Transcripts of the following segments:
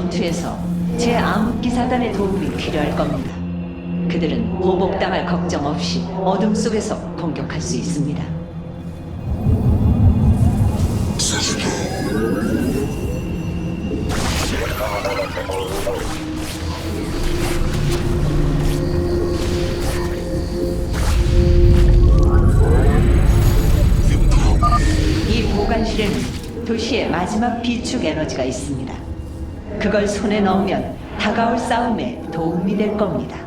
전투에서 제 암흑기 사단의 도움이 필요할 겁니다. 그들은 보복당할 걱정 없이 어둠 속에서 공격할 수 있습니다. 이 보관실에는 도시의 마지막 비축 에너지가 있습니다. 그걸 손에 넣으면 다가올 싸움에 도움이 될 겁니다.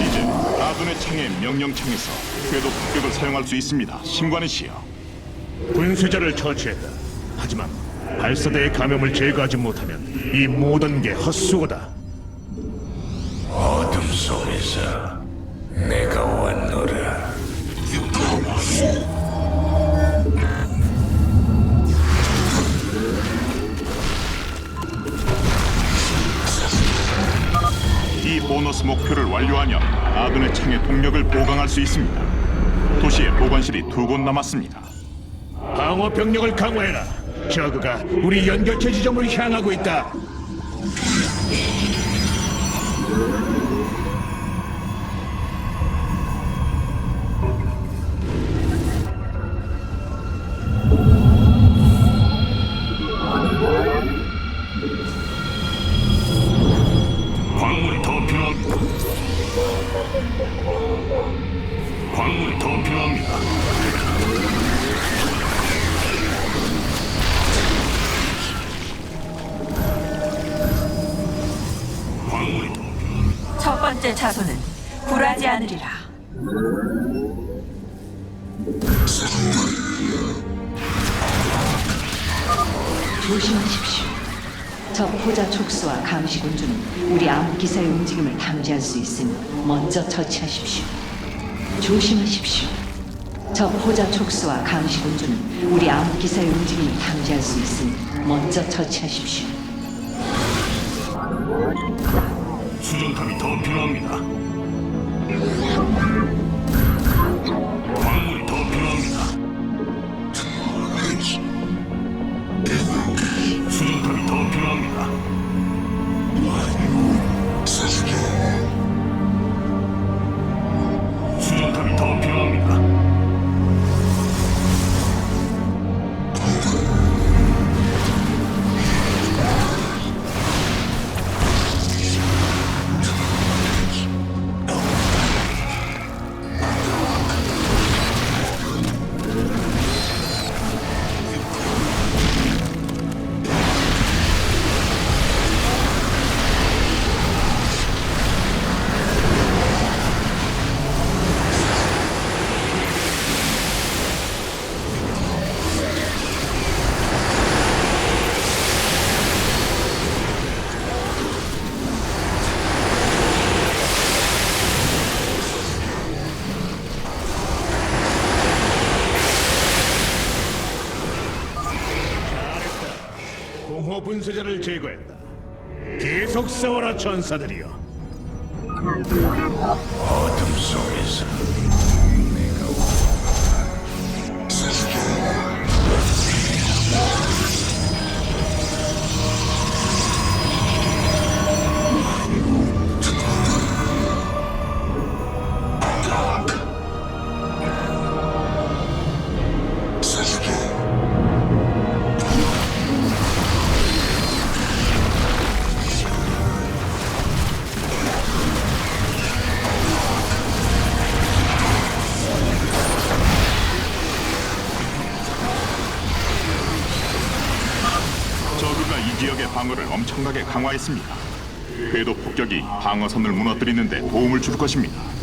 이제 아둔의 창의 명령창에서 궤도 폭격을 사용할 수 있습니다. 신관의 시여. 분쇄자를 처치했다. 하지만 발사대의 감염을 제거하지 못하면 이 모든 게 헛수고다. 어둠 속에서 내가 이 보너스 목표를 완료하면 아둔의 창의 동력을 보강할 수 있습니다. 도시의 보관실이 두 곳 남았습니다. 방어 병력을 강화해라. 저그가 우리 연결체 지점으로 향하고 있다. 조심하십시오. 저 포자 촉수와 감시 군주는 우리 암기사의 움직임을 탐지할 수 있으니 먼저 처치하십시오. 조심하십시오. 저 포자 촉수와 감시 군주는 우리 암기사의 움직임을 탐지할 수 있으니 먼저 처치하십시오. 수정탑이 더 필요합니다. 공허 분쇄자를 제거했다. 계속 싸워라 전사들이여. 어둠 속에서 지역의 방어를 엄청나게 강화했습니다. 궤도 폭격이 방어선을 무너뜨리는 데 도움을 줄 것입니다.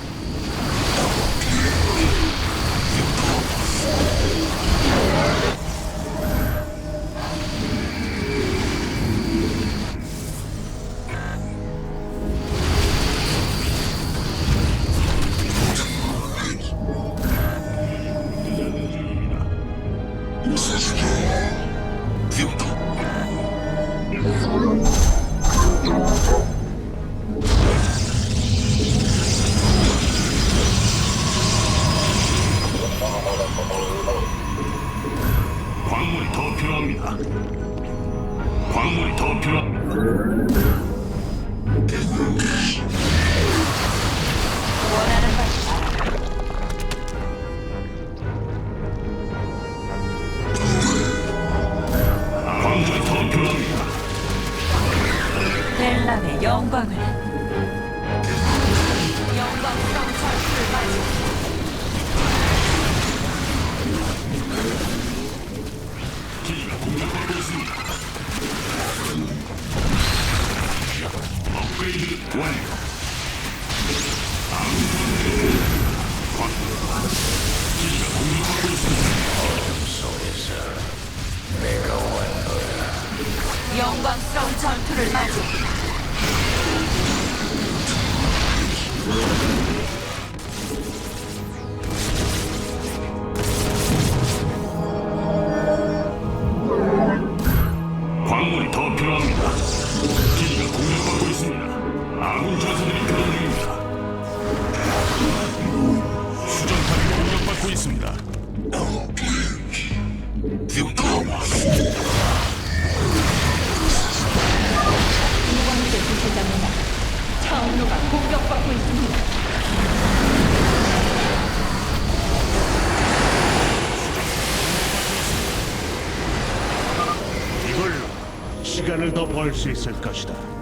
할수 있을 것이다.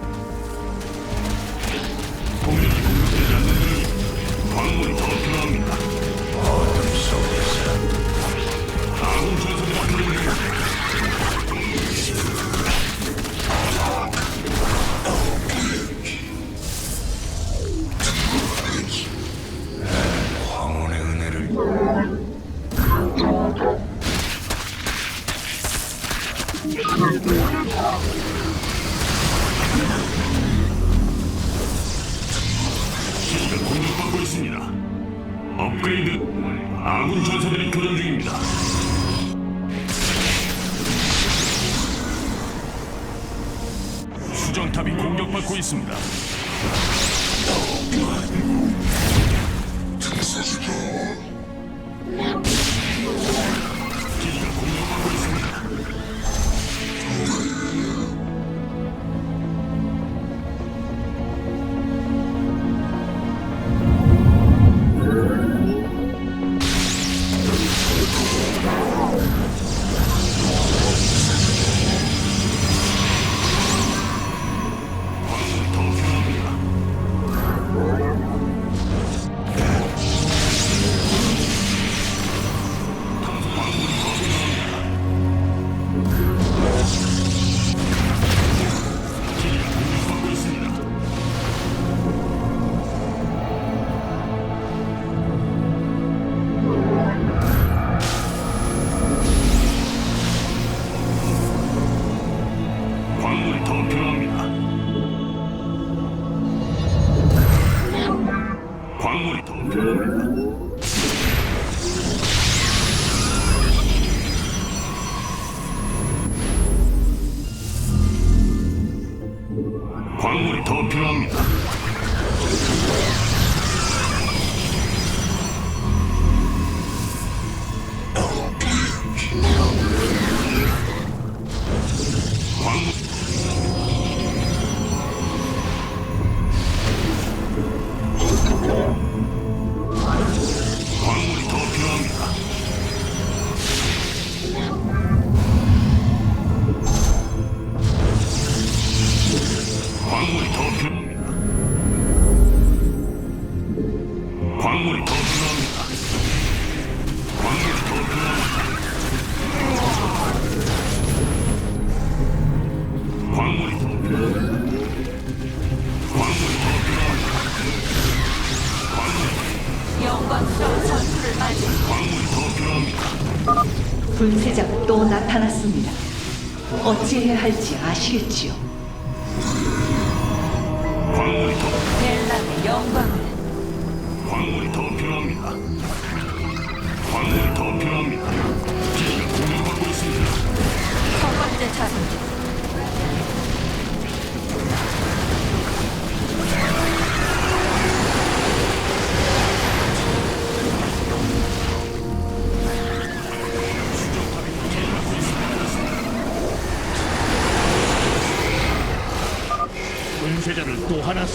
할지 아시겠지요?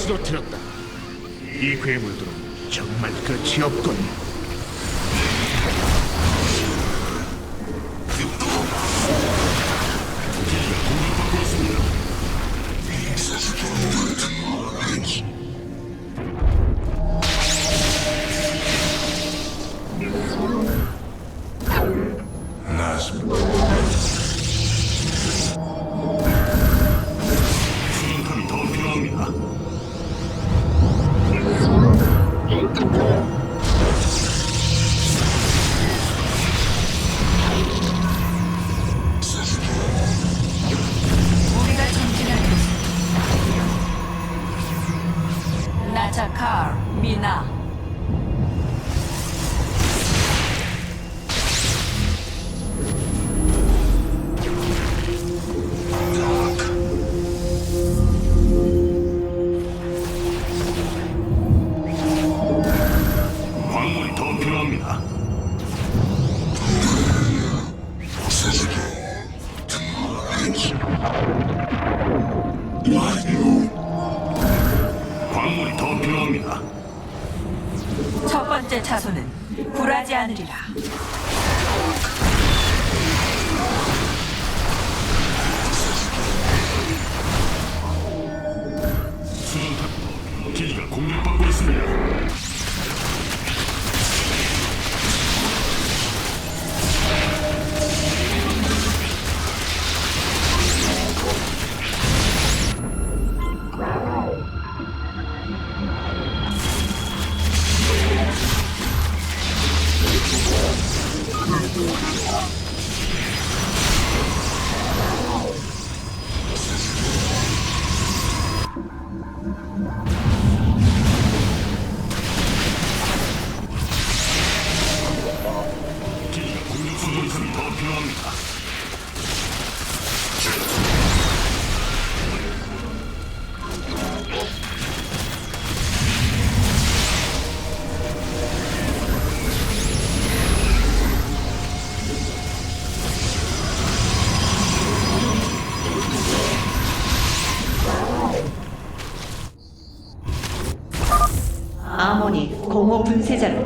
쓰러뜨렸다. 이 괴물들은 정말 끝이 없군. 광물이 더 필요합니다. 첫 번째 차소는 굴하지 않으리라. 수정탑 기지가 공격받고 있습니다. 분쇄자를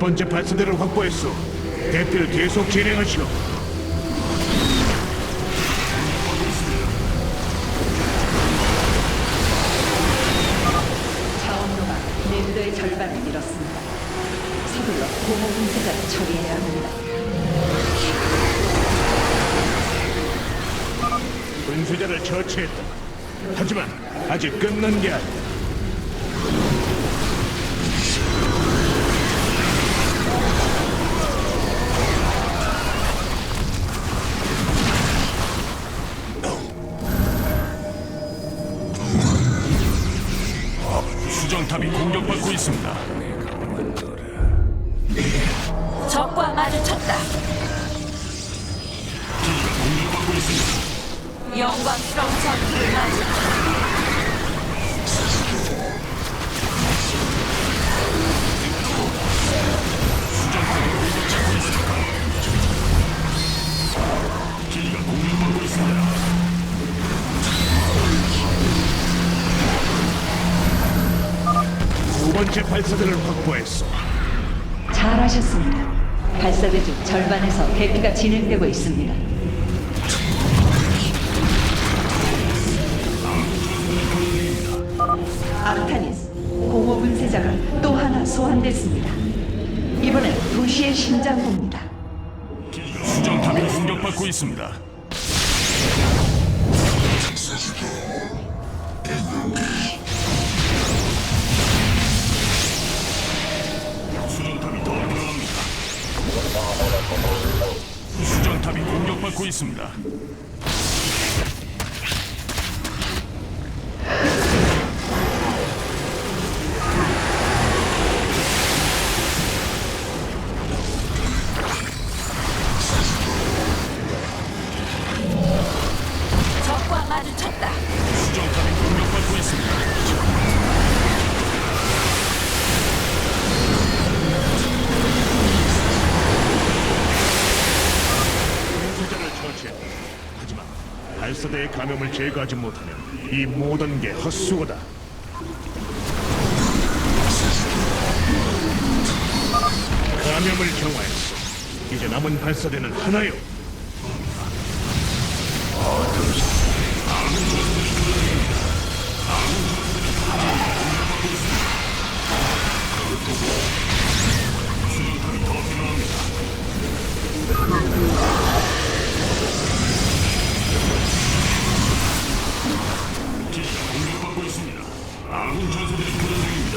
번째 발사대를 확보했소. 대피를 계속 진행하시오. 차원로가 랜더의 절반을 잃었습니다. 서둘러 공허 분쇄자를 처리해야 합니다. 분쇄자를 처치했다. 하지만 아직 끝난 게 아니야. 수정탑이 공격받고 있습니다. 적과 마주쳤다. 기지가 공격받고 있습니다. 영광스러운 전투를 맞이. 번째 발사대를 확보했어. 잘하셨습니다. 발사대 중 절반에서 대피가 진행되고 있습니다. 아르타니스, 공허 분쇄자가 또 하나 소환됐습니다. 이번엔 도시의 심장부입니다. 수정탑이 공격받고 있습니다. 탑이 공격받고 있습니다. 감염을 제거하지 못하면 이 모든 게 헛수고다. 감염을 경화했어. 이제 남은 발사대는 하나요. 아군 전사들이 교전 중입니다.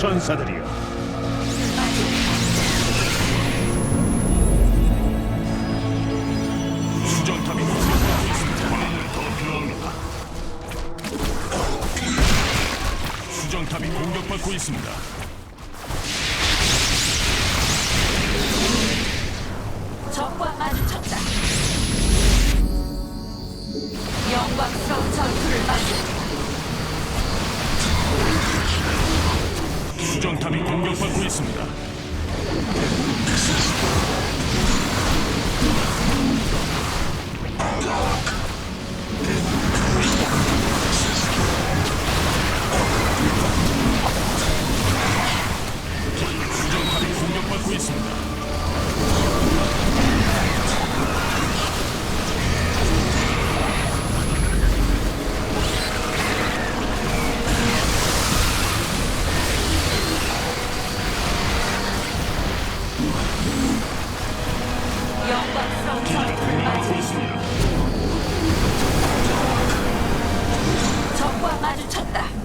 싸워라 전사들이여. 적과 마주쳤다.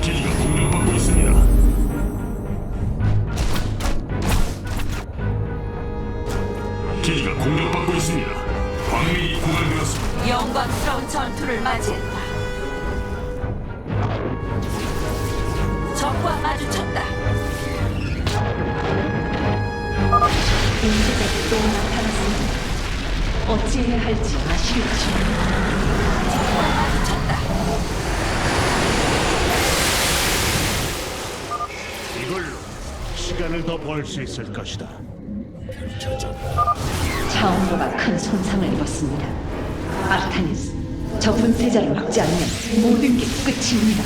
기지가 공격받고 있습니다. 기지가 공격받고 있습니다. 광물이 고갈되었습니다. 영광스러운 전투를 맞이했다. 적과 마주쳤다. 분쇄자가 또 나타났습니다. 어찌해야 할지 아시겠죠? 적과 마주쳤다. 이걸로 시간을 더 벌 수 있을 것이다. 차원로가 큰 손상을 입었습니다. 아르타니스, 저 분쇄자를 막지 않으면 모든 게 끝입니다.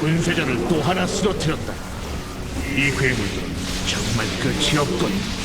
군세자를 또 하나 쓰러뜨렸다. 이 괴물들은 정말 끝이 없군.